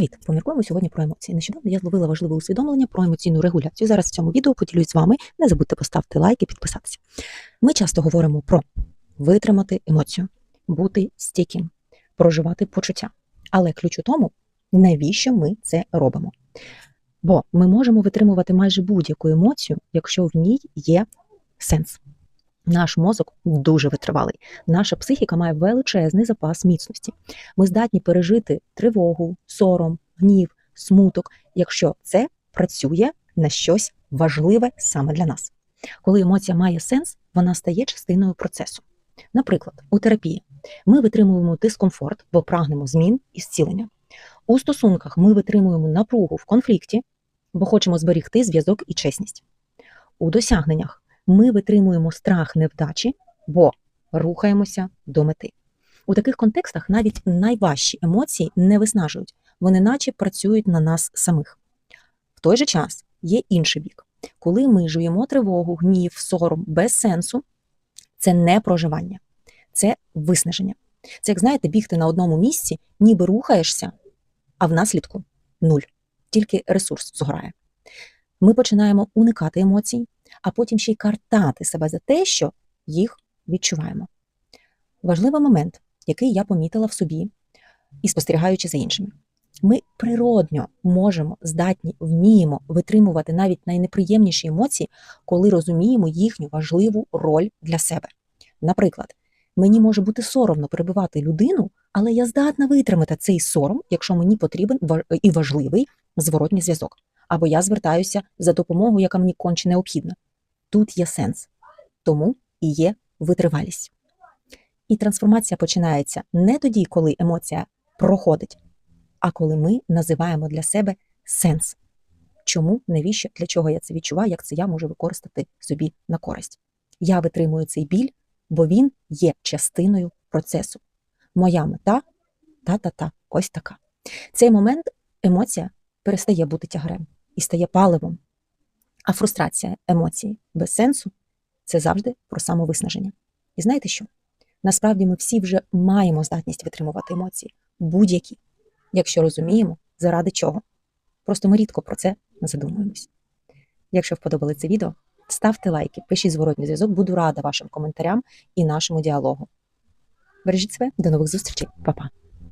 Привіт! Поміркуємо сьогодні про емоції. Нещодавно я зловила важливе усвідомлення про емоційну регуляцію. Зараз в цьому відео поділюсь з вами. Не забудьте поставити лайк і підписатися. Ми часто говоримо про витримати емоцію, бути стійким, проживати почуття. Але ключ у тому, навіщо ми це робимо. Бо ми можемо витримувати майже будь-яку емоцію, якщо в ній є сенс. Наш мозок дуже витривалий. Наша психіка має величезний запас міцності. Ми здатні пережити тривогу, сором, гнів, смуток, якщо це працює на щось важливе саме для нас. Коли емоція має сенс, вона стає частиною процесу. Наприклад, у терапії ми витримуємо дискомфорт, бо прагнемо змін і зцілення. У стосунках ми витримуємо напругу в конфлікті, бо хочемо зберігти зв'язок і чесність. У досягненнях ми витримуємо страх невдачі, бо рухаємося до мети. У таких контекстах навіть найважчі емоції не виснажують, вони наче працюють на нас самих. В той же час є інший бік. Коли ми жуємо тривогу, гнів, сором без сенсу, це не проживання, це виснаження. Це, як знаєте, бігти на одному місці, ніби рухаєшся, а в наслідку нуль. Тільки ресурс згорає. Ми починаємо уникати емоцій, а потім ще й картати себе за те, що їх відчуваємо. Важливий момент, який я помітила в собі і спостерігаючи за іншими. Ми природньо можемо, здатні, вміємо витримувати навіть найнеприємніші емоції, коли розуміємо їхню важливу роль для себе. Наприклад, мені може бути соромно перебивати людину, але я здатна витримати цей сором, якщо мені потрібен і важливий зворотній зв'язок, або я звертаюся за допомогою, яка мені конче необхідна. Тут є сенс, тому і є витривалість. І трансформація починається не тоді, коли емоція проходить, а коли ми називаємо для себе сенс. Чому, навіщо, для чого я це відчуваю, як це я можу використати собі на користь. Я витримую цей біль, бо він є частиною процесу. Моя мета та-та-та, ось така. Цей момент емоція перестає бути тягарем і стає паливом. А фрустрація емоцій без сенсу це завжди про самовиснаження. І знаєте що? Насправді ми всі вже маємо здатність витримувати емоції, будь-які, якщо розуміємо, заради чого. Просто ми рідко про це задумуємось. Якщо вподобали це відео, ставте лайки, пишіть зворотній зв'язок, буду рада вашим коментарям і нашому діалогу. Бережіть себе, до нових зустрічей, Па-па!